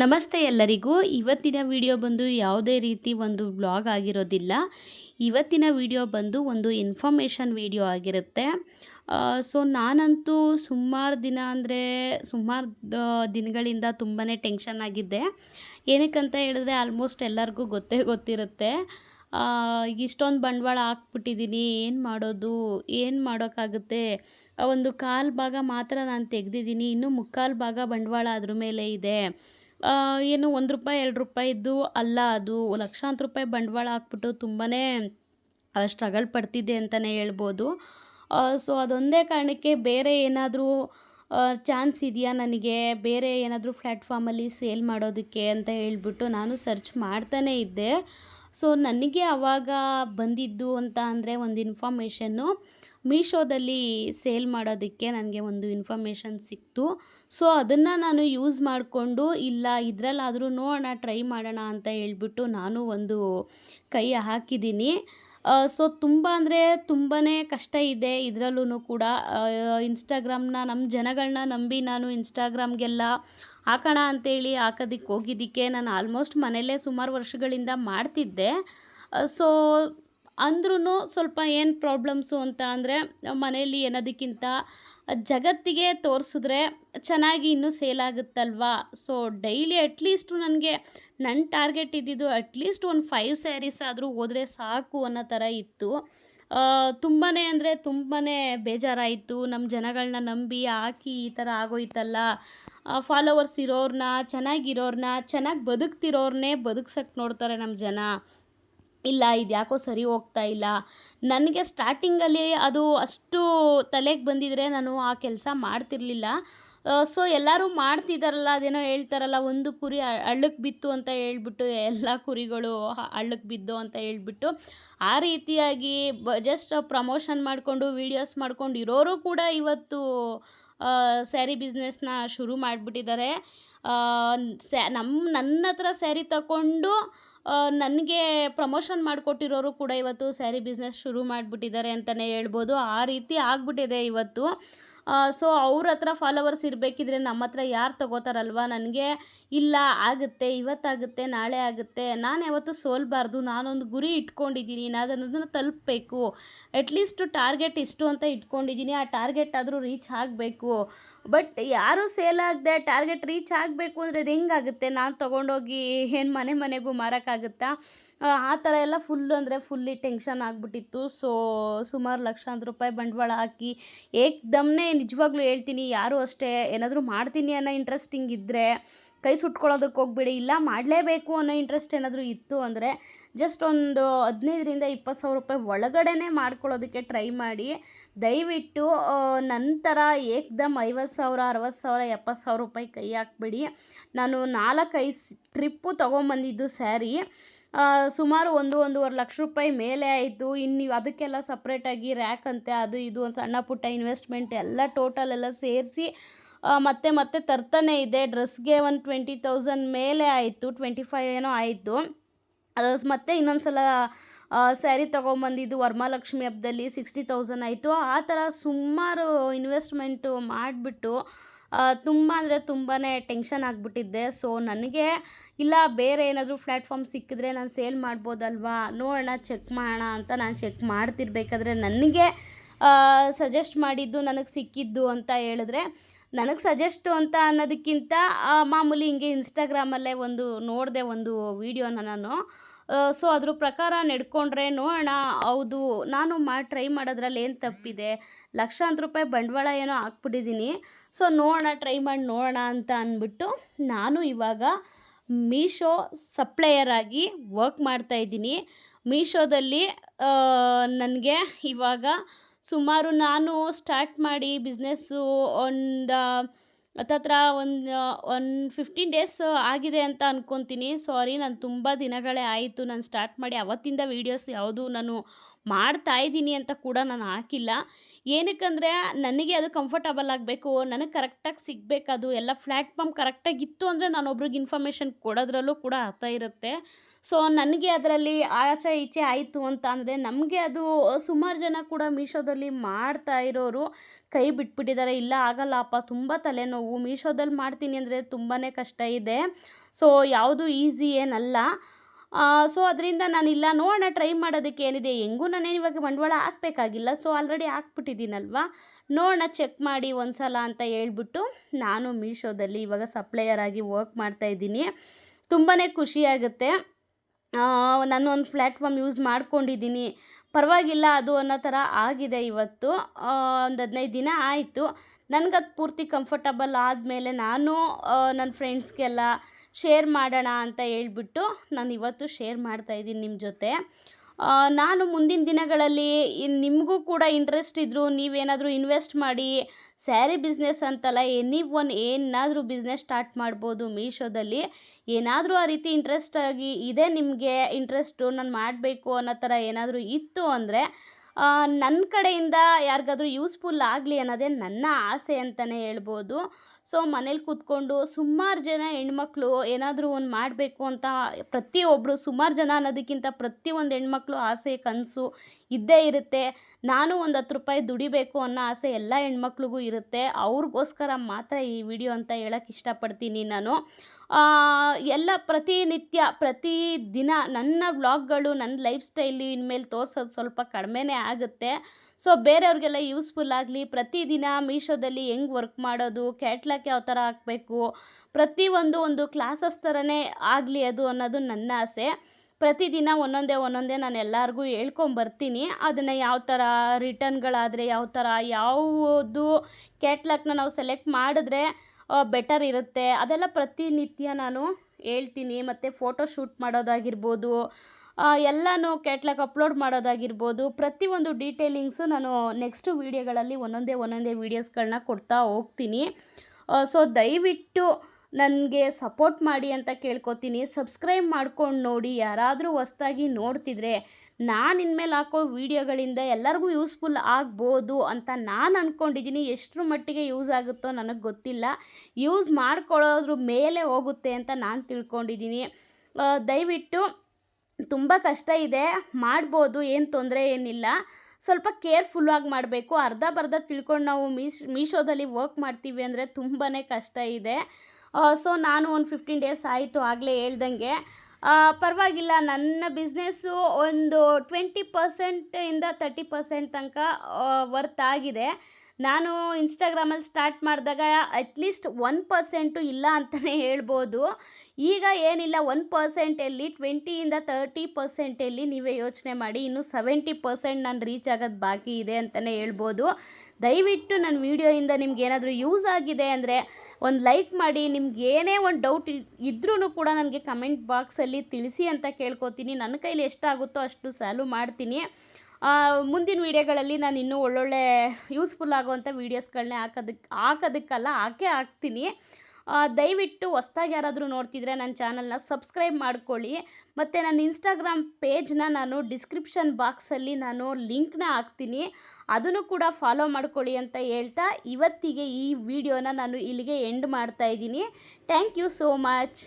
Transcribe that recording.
ನಮಸ್ತೆ ಎಲ್ಲರಿಗೂ. ಇವತ್ತಿನ ವಿಡಿಯೋ ಬಂದು ಯಾವುದೇ ರೀತಿ ಒಂದು ಬ್ಲಾಗ್ ಆಗಿರೋದಿಲ್ಲ. ಇವತ್ತಿನ ವಿಡಿಯೋ ಬಂದು ಒಂದು ಇನ್ಫಾರ್ಮೇಷನ್ ವಿಡಿಯೋ ಆಗಿರುತ್ತೆ. ಸೊ ನಾನಂತೂ ಸುಮಾರು ದಿನ ಅಂದರೆ ಸುಮಾರು ದಿನಗಳಿಂದ ತುಂಬಾ ಟೆನ್ಷನ್ ಆಗಿದ್ದೆ. ಏನಕ್ಕಂತ ಹೇಳಿದ್ರೆ ಆಲ್ಮೋಸ್ಟ್ ಎಲ್ಲರಿಗೂ ಗೊತ್ತೇ ಗೊತ್ತಿರುತ್ತೆ. ಇಷ್ಟೊಂದು ಬಂಡವಾಳ ಹಾಕ್ಬಿಟ್ಟಿದ್ದೀನಿ ಏನು ಮಾಡೋದು, ಏನು ಮಾಡೋಕ್ಕಾಗುತ್ತೆ? ಒಂದು ಕಾಲು ಭಾಗ ಮಾತ್ರ ನಾನು ತೆಗೆದಿದ್ದೀನಿ ಇನ್ನೂ ಮುಕ್ಕಾಲು ಭಾಗ ಬಂಡವಾಳ ಅದ್ರ ಮೇಲೆ ಇದೆ. ಏನು ಒಂದು ರೂಪಾಯಿ, ಎರಡು ರೂಪಾಯಿದ್ದು ಅಲ್ಲ ಅದು. ಲಕ್ಷಾಂತರ ರೂಪಾಯಿ ಬಂಡವಾಳ ಹಾಕ್ಬಿಟ್ಟು ತುಂಬಾ ಸ್ಟ್ರಗಲ್ ಪಡ್ತಿದ್ದೆ ಅಂತಲೇ ಹೇಳ್ಬೋದು. ಸೊ ಅದೊಂದೇ ಕಾರಣಕ್ಕೆ ಬೇರೆ ಏನಾದರೂ ಚಾನ್ಸ್ ಇದೆಯಾ ನನಗೆ? ಬೇರೆ ಏನಾದರೂ ಪ್ಲ್ಯಾಟ್ಫಾರ್ಮಲ್ಲಿ ಸೇಲ್ ಮಾಡೋದಕ್ಕೆ ಅಂತ ಹೇಳ್ಬಿಟ್ಟು ನಾನು ಸರ್ಚ್ ಮಾಡ್ತಾನೇ ಇದ್ದೆ. ಸೊ ನನಗೆ ಆವಾಗ ಬಂದಿದ್ದು ಅಂತ ಅಂದರೆ ಒಂದು ಇನ್ಫಾರ್ಮೇಷನ್ನು ಮೀಶೋದಲ್ಲಿ ಸೇಲ್ ಮಾಡೋದಕ್ಕೆ ನನಗೆ ಒಂದು ಇನ್ಫಾರ್ಮೇಷನ್ ಸಿಕ್ತು. ಸೊ ಅದನ್ನು ನಾನು ಯೂಸ್ ಮಾಡಿಕೊಂಡು ಇಲ್ಲ, ಇದರಲ್ಲಾದರೂ ನೋಡೋಣ, ಟ್ರೈ ಮಾಡೋಣ ಅಂತ ಹೇಳ್ಬಿಟ್ಟು ನಾನು ಒಂದು ಕೈ ಹಾಕಿದ್ದೀನಿ. ಸೊ ತುಂಬ ಅಂದರೆ ತುಂಬಾ ಕಷ್ಟ ಇದೆ ಇದರಲ್ಲೂ ಕೂಡ. ಇನ್ಸ್ಟಾಗ್ರಾಮ್ನ ನಮ್ಮ ಜನಗಳನ್ನ ನಂಬಿ ನಾನು ಇನ್ಸ್ಟಾಗ್ರಾಮ್ಗೆಲ್ಲ ಹಾಕೋಣ ಅಂತೇಳಿ ಹಾಕೋದಕ್ಕೆ ಹೋಗಿದ್ದಕ್ಕೆ ನಾನು ಆಲ್ಮೋಸ್ಟ್ ಮನೆಯಲ್ಲೇ ಸುಮಾರು ವರ್ಷಗಳಿಂದ ಮಾಡ್ತಿದ್ದೆ. ಸೊ ಅಂದ್ರೂ ಸ್ವಲ್ಪ ಏನು ಪ್ರಾಬ್ಲಮ್ಸು ಅಂತ ಅಂದರೆ, ಮನೆಯಲ್ಲಿ ಅನ್ನೋದಕ್ಕಿಂತ ಜಗತ್ತಿಗೆ ತೋರಿಸಿದ್ರೆ ಚೆನ್ನಾಗಿ ಇನ್ನೂ ಸೇಲ್ ಆಗುತ್ತಲ್ವಾ? ಸೊ ಡೈಲಿ ಅಟ್ಲೀಸ್ಟು ನನಗೆ ನನ್ನ ಟಾರ್ಗೆಟ್ ಇದ್ದಿದ್ದು ಅಟ್ಲೀಸ್ಟ್ ಒಂದು ಫೈವ್ ಸ್ಯಾರೀಸ್ ಆದರೂ ಹೋದರೆ ಸಾಕು ಅನ್ನೋ ಥರ ಇತ್ತು. ತುಂಬಾ ಅಂದರೆ ತುಂಬಾ ಬೇಜಾರಾಯಿತು. ನಮ್ಮ ಜನಗಳನ್ನ ನಂಬಿ ಹಾಕಿ ಈ ಥರ ಆಗೋಯ್ತಲ್ಲ. ಫಾಲೋವರ್ಸ್ ಇರೋರನ್ನ ಚೆನ್ನಾಗಿರೋರನ್ನ ಚೆನ್ನಾಗಿ ಬದುಕ್ತಿರೋರನ್ನೇ ಬದುಕ್ಸಕ್ಕೆ ನೋಡ್ತಾರೆ ನಮ್ಮ ಜನ. ಇಲ್ಲ ಇದು ಯಾಕೋ ಸರಿ ಹೋಗ್ತಾ ಇಲ್ಲ. ನನಗೆ ಸ್ಟಾರ್ಟಿಂಗಲ್ಲಿ ಅದು ಅಷ್ಟು ತಲೆಗೆ ಬಂದಿದ್ರೆ ನಾನು ಆ ಕೆಲಸ ಮಾಡ್ತಿರ್ಲಿಲ್ಲ. ಸೊ ಎಲ್ಲರೂ ಮಾಡ್ತಿದ್ದಾರಲ್ಲ ಅದೇನೋ ಹೇಳ್ತಾರಲ್ಲ, ಒಂದು ಕುರಿ ಹಳ್ಳಕ್ಕೆ ಬಿತ್ತು ಅಂತ ಹೇಳ್ಬಿಟ್ಟು, ಎಲ್ಲ ಕುರಿಗಳು ಹಳ್ಳಕ್ಕೆ ಬಿದ್ದು ಅಂತ ಹೇಳ್ಬಿಟ್ಟು, ಆ ರೀತಿಯಾಗಿ ಬ ಜಸ್ಟ್ ಪ್ರಮೋಷನ್ ಮಾಡಿಕೊಂಡು ವೀಡಿಯೋಸ್ ಮಾಡ್ಕೊಂಡು ಇರೋರು ಕೂಡ ಇವತ್ತು ಸ್ಯಾರಿ ಬಿಸ್ನೆಸ್ನ ಶುರು ಮಾಡಿಬಿಟ್ಟಿದ್ದಾರೆ ಸ್ಯಾ ನಮ್ಮ ನನ್ನ ಹತ್ರ ಸ್ಯಾರಿ ತಗೊಂಡು ನನಗೆ ಪ್ರಮೋಷನ್ ಮಾಡಿಕೊಟ್ಟಿರೋರು ಕೂಡ ಇವತ್ತು ಸ್ಯಾರಿ ಬಿಸ್ನೆಸ್ ಶುರು ಮಾಡಿಬಿಟ್ಟಿದ್ದಾರೆ ಅಂತಲೇ ಹೇಳ್ಬೋದು. ಆ ರೀತಿ ಆಗಿಬಿಟ್ಟಿದೆ ಇವತ್ತು. ಸೊ ಅವ್ರ ಹತ್ರ ಫಾಲೋವರ್ಸ್ ಇರಬೇಕಿದ್ರೆ ನಮ್ಮ ಹತ್ರ ಯಾರು ತಗೋತಾರಲ್ವ? ನನಗೆ ಇಲ್ಲ, ಆಗುತ್ತೆ, ಇವತ್ತಾಗುತ್ತೆ, ನಾಳೆ ಆಗುತ್ತೆ. ನಾನು ಯಾವತ್ತೂ ಸೋಲ್ಬಾರ್ದು, ನಾನೊಂದು ಗುರಿ ಇಟ್ಕೊಂಡಿದ್ದೀನಿ, ನಾನು ಅದನ್ನು ತಲುಪಬೇಕು. ಅಟ್ಲೀಸ್ಟ್ ಟಾರ್ಗೆಟ್ ಇಷ್ಟು ಅಂತ ಇಟ್ಕೊಂಡಿದ್ದೀನಿ, ಆ ಟಾರ್ಗೆಟ್ ಆದರೂ ರೀಚ್ ಆಗಬೇಕು. ಬಟ್ ಯಾರೂ ಸೇಲ್ ಆಗದೆ ಟಾರ್ಗೆಟ್ ರೀಚ್ ಆಗಬೇಕು ಅಂದರೆ ಅದು ಹೆಂಗಾಗುತ್ತೆ? ನಾನು ತೊಗೊಂಡೋಗಿ ಏನು ಮನೆ ಮನೆಗೂ ಮಾರೋಕ್ಕಾಗುತ್ತಾ? ಆ ಥರ ಎಲ್ಲ ಫುಲ್ ಅಂದರೆ ಫುಲ್ಲಿ ಟೆನ್ಷನ್ ಆಗಿಬಿಟ್ಟಿತ್ತು. ಸೊ ಸುಮಾರು ಲಕ್ಷಾಂತರ ರೂಪಾಯಿ ಬಂಡವಾಳ ಹಾಕಿ ಏಕ್ದಮ್ನೇ ನಿಜವಾಗ್ಲೂ ಹೇಳ್ತೀನಿ, ಯಾರೂ ಅಷ್ಟೇ ಏನಾದರೂ ಮಾಡ್ತೀನಿ ಅನ್ನೋ ಇಂಟ್ರೆಸ್ಟಿಂಗ್ ಇದ್ದರೆ ಕೈ ಸುಟ್ಕೊಳ್ಳೋದಕ್ಕೆ ಹೋಗ್ಬೇಡಿ, ಇಲ್ಲ ಮಾಡಲೇಬೇಕು ಅನ್ನೋ ಇಂಟ್ರೆಸ್ಟ್ ಏನಾದರೂ ಇತ್ತು ಅಂದರೆ ಜಸ್ಟ್ ಒಂದು ಹದಿನೈದರಿಂದ ಇಪ್ಪತ್ತು ಸಾವಿರ ರೂಪಾಯಿ ಒಳಗಡೆನೇ ಮಾಡ್ಕೊಳ್ಳೋದಕ್ಕೆ ಟ್ರೈ ಮಾಡಿ. ದಯವಿಟ್ಟು ನಂತರ ಏಕ್ದಮ್ ಐವತ್ತು ಸಾವಿರ, ಅರವತ್ತು ಸಾವಿರ, ಎಪ್ಪತ್ತು ಸಾವಿರ ರೂಪಾಯಿ ಕೈ ಹಾಕ್ಬೇಡಿ. ನಾನು ನಾಲ್ಕೈದು ಟ್ರಿಪ್ಪು ತೊಗೊಂಬಂದಿದ್ದು ಸ್ಯಾರಿ ಸುಮಾರು ಒಂದು, ಒಂದೂವರೆ ಲಕ್ಷ ರೂಪಾಯಿ ಮೇಲೆ ಆಯಿತು. ಇನ್ನು ಅದಕ್ಕೆಲ್ಲ ಸಪ್ರೇಟಾಗಿ ರ್ಯಾಕ್ ಅಂತೆ, ಅದು ಇದು ಅಂತ ಸಣ್ಣ ಪುಟ್ಟ ಇನ್ವೆಸ್ಟ್ಮೆಂಟ್ ಎಲ್ಲ ಟೋಟಲ್ ಎಲ್ಲ ಸೇರಿಸಿ ಮತ್ತೆ ಮತ್ತೆ ತರ್ತಾನೆ ಇದೆ. ಡ್ರೆಸ್ಗೆ ಒಂದು ಟ್ವೆಂಟಿ ತೌಸಂಡ್ ಮೇಲೆ ಆಯಿತು. ಟ್ವೆಂಟಿ ಫೈವ್ ಏನೋ ಆಯಿತು. ಮತ್ತೆ ಇನ್ನೊಂದು ಸಲ ಸ್ಯಾರಿ ತೊಗೊಂಬಂದಿದ್ದು ವರಮಹಾಲಕ್ಷ್ಮಿ ಹಬ್ಬದಲ್ಲಿ ಸಿಕ್ಸ್ಟಿ ತೌಸಂಡ್ ಆಯಿತು. ಆ ಥರ ಸುಮಾರು ಇನ್ವೆಸ್ಟ್ಮೆಂಟು ಮಾಡಿಬಿಟ್ಟು ತುಂಬ ಅಂದರೆ ತುಂಬಾ ಟೆನ್ಷನ್ ಆಗಿಬಿಟ್ಟಿದ್ದೆ. ಸೊ ನನಗೆ ಇಲ್ಲ, ಬೇರೆ ಏನಾದರೂ ಪ್ಲ್ಯಾಟ್ಫಾರ್ಮ್ ಸಿಕ್ಕಿದ್ರೆ ನಾನು ಸೇಲ್ ಮಾಡ್ಬೋದಲ್ವಾ? ನೋಡೋಣ ಚೆಕ್ ಮಾಡೋಣ ಅಂತ ನಾನು ಚೆಕ್ ಮಾಡ್ತಿರ್ಬೇಕಾದ್ರೆ ನನಗೆ ಸಜೆಸ್ಟ್ ಮಾಡಿದ್ದು ನನಗೆ ಸಿಕ್ಕಿದ್ದು ಅಂತ ಹೇಳಿದ್ರೆ ನನಗೆ ಸಜೆಸ್ಟು ಅಂತ ಅನ್ನೋದಕ್ಕಿಂತ ಮಾಮೂಲಿ ಹಿಂಗೆ ಇನ್ಸ್ಟಾಗ್ರಾಮಲ್ಲೇ ಒಂದು ನೋಡಿದೆ ಒಂದು ವೀಡಿಯೋನ ನಾನು. ಸೊ ಅದ್ರ ಪ್ರಕಾರ ನಡ್ಕೊಂಡ್ರೆ ನೋಡೋಣ, ಹೌದು, ನಾನು ಮಾಡಿ ಟ್ರೈ ಮಾಡೋದ್ರಲ್ಲಿ ಏನು ತಪ್ಪಿದೆ? ಲಕ್ಷಾಂತರ ರೂಪಾಯಿ ಬಂಡವಾಳ ಏನೋ ಹಾಕ್ಬಿಟ್ಟಿದ್ದೀನಿ ಸೊ ನೋಡೋಣ ಟ್ರೈ ಮಾಡಿ ನೋಡೋಣ ಅಂತ ಅಂದ್ಬಿಟ್ಟು ನಾನು ಇವಾಗ ಮೀಶೋ ಸಪ್ಲೈಯರ್ ಆಗಿ ವರ್ಕ್ ಮಾಡ್ತಾಯಿದ್ದೀನಿ ಮೀಶೋದಲ್ಲಿ ನನಗೆ ಇವಾಗ ಸುಮಾರು ನಾನು ಸ್ಟಾರ್ಟ್ ಮಾಡಿ ಬಿಸ್ನೆಸ್ಸು ಒಂದು ಹತ್ತತ್ರ ಒಂದು ಒಂದು ಫಿಫ್ಟೀನ್ ಡೇಸ್ ಆಗಿದೆ ಅಂತ ಅಂದ್ಕೊತೀನಿ ಸಾರಿ ನಾನು ತುಂಬ ದಿನಗಳೇ ಆಯಿತು. ನಾನು ಸ್ಟಾರ್ಟ್ ಮಾಡಿ ಅವತ್ತಿಂದ ವೀಡಿಯೋಸ್ ಯಾವುದು ನಾನು ಮಾಡ್ತಾ ಇದ್ದೀನಿ ಅಂತ ಕೂಡ ನಾನು ಹಾಕಿಲ್ಲ. ಏನಕ್ಕಂದರೆ ನನಗೆ ಅದು ಕಂಫರ್ಟಬಲ್ ಆಗಬೇಕು, ನನಗೆ ಕರೆಕ್ಟಾಗಿ ಸಿಗಬೇಕು ಅದು ಎಲ್ಲ ಪ್ಲ್ಯಾಟ್ಫಾರ್ಮ್ ಕರೆಕ್ಟಾಗಿ ಇತ್ತು ಅಂದರೆ ನಾನು ಒಬ್ರಿಗೆ ಇನ್ಫಾರ್ಮೇಷನ್ ಕೊಡೋದ್ರಲ್ಲೂ ಕೂಡ ಅರ್ಥ ಇರುತ್ತೆ. ಸೊ ನನಗೆ ಅದರಲ್ಲಿ ಆಚೆ ಈಚೆ ಆಯಿತು ಅಂತ ಅಂದರೆ ನಮಗೆ ಅದು ಸುಮಾರು ಜನ ಕೂಡ ಮೀಶೋದಲ್ಲಿ ಮಾಡ್ತಾ ಇರೋರು ಕೈ ಬಿಟ್ಬಿಟ್ಟಿದ್ದಾರೆ. ಇಲ್ಲ, ಆಗಲ್ಲಪ್ಪ, ತುಂಬ ತಲೆನೋವು. ಮೀಶೋದಲ್ಲಿ ಮಾಡ್ತೀನಿ ಅಂದರೆ ತುಂಬಾ ಕಷ್ಟ ಇದೆ. ಸೊ ಯಾವುದು ಈಸಿ ಏನಲ್ಲ. ಸೊ ಅದರಿಂದ ನಾನು ಇಲ್ಲ, ನೋಡೋಣ ಟ್ರೈ ಮಾಡೋದಕ್ಕೆ ಏನಿದೆ, ಹೆಂಗೂ ನಾನೇನು ಇವಾಗ ಬಂಡವಾಳ ಹಾಕಬೇಕಾಗಿಲ್ಲ ಸೊ ಆಲ್ರೆಡಿ ಹಾಕ್ಬಿಟ್ಟಿದ್ದೀನಲ್ವ? ನೋಡೋಣ ಚೆಕ್ ಮಾಡಿ ಒಂದು ಸಲ ಅಂತ ಹೇಳ್ಬಿಟ್ಟು ನಾನು ಮೀಶೋದಲ್ಲಿ ಇವಾಗ ಸಪ್ಲೈಯರ್ ಆಗಿ ವರ್ಕ್ ಮಾಡ್ತಾಯಿದ್ದೀನಿ ತುಂಬಾ ಖುಷಿಯಾಗುತ್ತೆ ನಾನು ಒಂದು ಪ್ಲ್ಯಾಟ್ಫಾರ್ಮ್ ಯೂಸ್ ಮಾಡ್ಕೊಂಡಿದ್ದೀನಿ. ಪರವಾಗಿಲ್ಲ, ಅದು ಅನ್ನೋ ಥರ ಆಗಿದೆ ಇವತ್ತು. ಒಂದು ಹದಿನೈದು ದಿನ ಆಯಿತು. ನನಗದು ಪೂರ್ತಿ ಕಂಫರ್ಟಬಲ್ ಆದಮೇಲೆ ನಾನು ನನ್ನ ಫ್ರೆಂಡ್ಸ್ಗೆಲ್ಲ ಶೇರ್ ಮಾಡೋಣ ಅಂತ ಹೇಳ್ಬಿಟ್ಟು ನಾನು ಇವತ್ತು ಶೇರ್ ಮಾಡ್ತಾ ಇದ್ದೀನಿ ನಿಮ್ಮ ಜೊತೆ. ನಾನು ಮುಂದಿನ ದಿನಗಳಲ್ಲಿ ನಿಮಗೂ ಕೂಡ ಇಂಟ್ರೆಸ್ಟ್ ಇದ್ದರು ನೀವೇನಾದರೂ ಇನ್ವೆಸ್ಟ್ ಮಾಡಿ ಸ್ಯಾರಿ ಬಿಸ್ನೆಸ್ ಅಂತಲ್ಲ ಎನಿ ಒನ್ ಏನಾದರೂ ಬಿಸ್ನೆಸ್ ಸ್ಟಾರ್ಟ್ ಮಾಡ್ಬೋದು ಮೀಶೋದಲ್ಲಿ ಏನಾದರೂ ಆ ರೀತಿ ಇಂಟ್ರೆಸ್ಟ್ ಆಗಿ ಇದೆ ನಿಮಗೆ ಇಂಟ್ರೆಸ್ಟು ನಾನು ಮಾಡಬೇಕು ಅನ್ನೋ ಥರ ಏನಾದರೂ ಇತ್ತು ಅಂದರೆ ನನ್ನ ಕಡೆಯಿಂದ ಯಾರಿಗಾದ್ರೂ ಯೂಸ್ಫುಲ್ ಆಗಲಿ ಅನ್ನೋದೇ ನನ್ನ ಆಸೆ ಅಂತಲೇ ಹೇಳ್ಬೋದು. ಸೊ ಮನೇಲಿ ಕೂತ್ಕೊಂಡು ಸುಮಾರು ಜನ ಹೆಣ್ಮಕ್ಳು ಏನಾದರೂ ಒಂದು ಮಾಡಬೇಕು ಅಂತ ಪ್ರತಿಯೊಬ್ಬರು ಸುಮಾರು ಜನ ಅನ್ನೋದಕ್ಕಿಂತ ಪ್ರತಿಯೊಂದು ಹೆಣ್ಮಕ್ಳು ಆಸೆ, ಕನಸು ಇದ್ದೇ ಇರುತ್ತೆ. ನಾನು ಒಂದು ಹತ್ತು ರೂಪಾಯಿ ದುಡಿಬೇಕು ಅನ್ನೋ ಆಸೆ ಎಲ್ಲ ಹೆಣ್ಮಕ್ಳಿಗೂ ಇರುತ್ತೆ. ಅವ್ರಿಗೋಸ್ಕರ ಮಾತ್ರ ಈ ವಿಡಿಯೋ ಅಂತ ಹೇಳಕ್ಕೆ ಇಷ್ಟಪಡ್ತೀನಿ ನಾನು. ಎಲ್ಲ ಪ್ರತಿನಿತ್ಯ, ಪ್ರತಿ ದಿನ ನನ್ನ ವ್ಲಾಗ್ಗಳು, ನನ್ನ ಲೈಫ್ ಸ್ಟೈಲು ಇನ್ಮೇಲೆ ತೋರಿಸೋದು ಸ್ವಲ್ಪ ಕಡಿಮೆನೇ ಆಗುತ್ತೆ. ಸೊ, ಬೇರೆಯವ್ರಿಗೆಲ್ಲ ಯೂಸ್ಫುಲ್ ಆಗಲಿ ಪ್ರತಿದಿನ ಮೀಶೋದಲ್ಲಿ ಹೆಂಗೆ ವರ್ಕ್ ಮಾಡೋದು ಕ್ಯಾಟ್ಲಾಕ್ ಯಾವ ಥರ ಹಾಕಬೇಕು ಪ್ರತಿಯೊಂದು ಒಂದು ಕ್ಲಾಸಸ್ ಥರನೇ ಆಗಲಿ ಅದು ಅನ್ನೋದು ನನ್ನ ಆಸೆ. ಪ್ರತಿದಿನ ಒಂದೊಂದೇ ಒಂದೊಂದೇ ನಾನು ಎಲ್ಲರಿಗೂ ಹೇಳ್ಕೊಂಬರ್ತೀನಿ ಅದನ್ನು ಯಾವ ಥರ ರಿಟರ್ನ್ಗಳಾದರೆ, ಯಾವ ಥರ ಯಾವುದು ಕ್ಯಾಟ್ಲಾಕ್ನ ನಾವು ಸೆಲೆಕ್ಟ್ ಮಾಡಿದ್ರೆ ಬೆಟರ್ ಇರುತ್ತೆ. ಅದೆಲ್ಲ ಪ್ರತಿನಿತ್ಯ ನಾನು ಹೇಳ್ತೀನಿ. ಮತ್ತು ಫೋಟೋ ಶೂಟ್ ಮಾಡೋದಾಗಿರ್ಬೋದು ಎಲ್ಲನೂ ಕ್ಯಾಟ್ಲಾಗ್ ಅಪ್ಲೋಡ್ ಮಾಡೋದಾಗಿರ್ಬೋದು, ಪ್ರತಿಯೊಂದು ಡೀಟೇಲಿಂಗ್ಸು ನಾನು ನೆಕ್ಸ್ಟು ವೀಡಿಯೋಗಳಲ್ಲಿ ಒಂದೊಂದೇ ಒಂದೊಂದೇ ವೀಡಿಯೋಸ್ಗಳನ್ನ ಕೊಡ್ತಾ ಹೋಗ್ತೀನಿ. ಸೊ ದಯವಿಟ್ಟು ನನಗೆ ಸಪೋರ್ಟ್ ಮಾಡಿ ಅಂತ ಕೇಳ್ಕೊತೀನಿ. ಸಬ್ಸ್ಕ್ರೈಬ್ ಮಾಡ್ಕೊಂಡು ನೋಡಿ. ಯಾರಾದರೂ ಹೊಸ್ದಾಗಿ ನೋಡ್ತಿದ್ರೆ ನಾನು ಇನ್ಮೇಲೆ ಹಾಕೋ ವೀಡಿಯೋಗಳಿಂದ ಎಲ್ಲರಿಗೂ ಯೂಸ್ಫುಲ್ ಆಗ್ಬೋದು ಅಂತ ನಾನು ಅಂದ್ಕೊಂಡಿದ್ದೀನಿ ಎಷ್ಟರ ಮಟ್ಟಿಗೆ ಯೂಸ್ ಆಗುತ್ತೋ ನನಗೆ ಗೊತ್ತಿಲ್ಲ. ಯೂಸ್ ಮಾಡ್ಕೊಳ್ಳೋದ್ರ ಮೇಲೆ ಹೋಗುತ್ತೆ ಅಂತ ನಾನು ತಿಳ್ಕೊಂಡಿದ್ದೀನಿ. ದಯವಿಟ್ಟು ತುಂಬ ಕಷ್ಟ ಇದೆ. ಮಾಡ್ಬೋದು, ಏನು ತೊಂದರೆ ಏನಿಲ್ಲ. ಸ್ವಲ್ಪ ಕೇರ್ಫುಲ್ಲಾಗಿ ಮಾಡಬೇಕು. ಅರ್ಧ ಬರ್ಧ ತಿಳ್ಕೊಂಡು ನಾವು ಮೀಶ್, ಮೀಶೋದಲ್ಲಿ ವರ್ಕ್ ಮಾಡ್ತೀವಿ ಅಂದರೆ ತುಂಬಾ ಕಷ್ಟ ಇದೆ. ಸೊ ನಾನು ಒಂದು ಫಿಫ್ಟೀನ್ ಡೇಸ್ ಆಯಿತು ಆಗಲೇ ಹೇಳ್ದಂಗೆ. ಪರವಾಗಿಲ್ಲ, ನನ್ನ ಬಿಸ್ನೆಸ್ಸು ಒಂದು ಟ್ವೆಂಟಿ ಪರ್ಸೆಂಟಿಂದ ತರ್ಟಿ ಪರ್ಸೆಂಟ್ ತನಕ ವರ್ತ್ ಆಗಿದೆ. ನಾನು ಇನ್ಸ್ಟಾಗ್ರಾಮಲ್ಲಿ ಸ್ಟಾರ್ಟ್ ಮಾಡಿದಾಗ ಅಟ್ಲೀಸ್ಟ್ ಒನ್ ಪರ್ಸೆಂಟು ಇಲ್ಲ ಅಂತಲೇ ಹೇಳ್ಬೋದು. ಈಗ ಏನಿಲ್ಲ ಒನ್ ಪರ್ಸೆಂಟಲ್ಲಿ ಟ್ವೆಂಟಿಯಿಂದ ತರ್ಟಿ ಪರ್ಸೆಂಟಲ್ಲಿ ನೀವೇ ಯೋಚನೆ ಮಾಡಿ, ಇನ್ನು ಸೆವೆಂಟಿ ಪರ್ಸೆಂಟ್ ನಾನು ರೀಚ್ ಆಗೋದು ಬಾಕಿ ಇದೆ ಅಂತಲೇ ಹೇಳ್ಬೋದು. ದಯವಿಟ್ಟು ನನ್ನ ವೀಡಿಯೋಯಿಂದ ನಿಮ್ಗೆ ಏನಾದರೂ ಯೂಸ್ ಆಗಿದೆ ಅಂದರೆ ಒಂದು ಲೈಕ್ ಮಾಡಿ, ನಿಮ್ಗೆ ಏನೇ ಒಂದು ಡೌಟ್ ಇದ್ರೂ ಕೂಡ ನನಗೆ ಕಮೆಂಟ್ ಬಾಕ್ಸಲ್ಲಿ ತಿಳಿಸಿ ಅಂತ ಕೇಳ್ಕೊತೀನಿ. ನನ್ನ ಕೈಲಿ ಎಷ್ಟಾಗುತ್ತೋ ಅಷ್ಟು ಸಾಲ್ವ್ ಮಾಡ್ತೀನಿ. ಮುಂದಿನ ವೀಡಿಯೋಗಳಲ್ಲಿ ನಾನು ಇನ್ನೂ ಒಳ್ಳೊಳ್ಳೆ ಯೂಸ್ಫುಲ್ ಆಗುವಂಥ ವೀಡಿಯೋಸ್ಗಳನ್ನೇ ಹಾಕೋದಕ್ಕೆ ಹಾಕೋದಕ್ಕಲ್ಲ, ಹಾಕೇ ಹಾಕ್ತೀನಿ. ದಯವಿಟ್ಟು ಹೊಸ್ದಾಗಿ ಯಾರಾದರೂ ನೋಡ್ತಿದ್ರೆ ನನ್ನ ಚಾನಲ್ನ ಸಬ್ಸ್ಕ್ರೈಬ್ ಮಾಡ್ಕೊಳ್ಳಿ. ಮತ್ತು ನನ್ನ ಇನ್ಸ್ಟಾಗ್ರಾಮ್ ಪೇಜ್ನ ನಾನು ಡಿಸ್ಕ್ರಿಪ್ಷನ್ ಬಾಕ್ಸಲ್ಲಿ ನಾನು ಲಿಂಕ್ನ ಹಾಕ್ತೀನಿ. ಅದನ್ನು ಕೂಡ ಫಾಲೋ ಮಾಡ್ಕೊಳ್ಳಿ ಅಂತ ಹೇಳ್ತಾ ಇವತ್ತಿಗೆ ಈ ವಿಡಿಯೋನ ನಾನು ಇಲ್ಲಿಗೆ ಎಂಡ್ ಮಾಡ್ತಾಯಿದ್ದೀನಿ ಥ್ಯಾಂಕ್ ಯು ಸೋ ಮಚ್